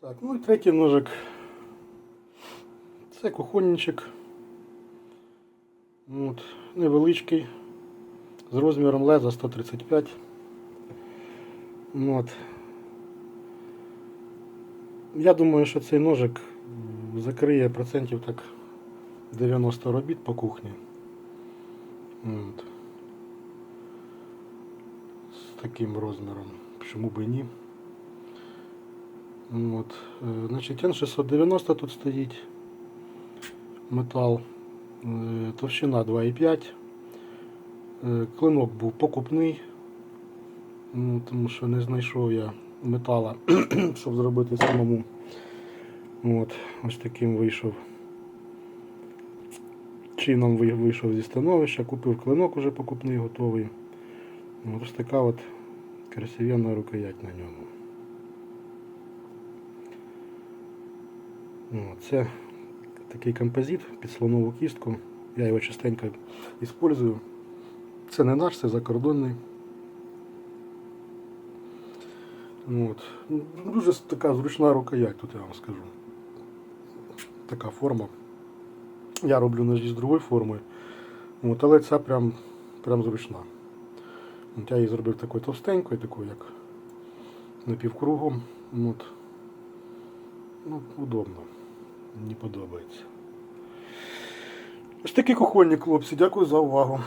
Так, ну і третій ножик. Це кухонничок. От, невеличкий. З розміром леза 135. От. Я думаю, що цей ножик закриє процентів так 90 робіт по кухні. От. З таким розміром. Чому би ні? От. Значить, N690 тут стоїть. Метал. Е, Товщина 2,5. Е, Клинок був покупний. Ну, тому що не знайшов я метала, щоб зробити самому. От, ось таким вийшов. Чином вийшов зі становища, купив клинок уже покупний, готовий. Ось така от красивенна рукоять на ньому. Це такий композит під слонову кістку. Я його частенько використовую. Це не наш, це закордонний. От. Ну, Дуже така зручна рукоять, тут я вам скажу. Така форма. Я роблю ножі з другої форми. От, але ця прям, прям зручна. От я її зробив такою товстенькою, такою, як напівкругом. От. Ну, удобно. Мені подобається. Ось такі кухонник, хлопці. Дякую за увагу.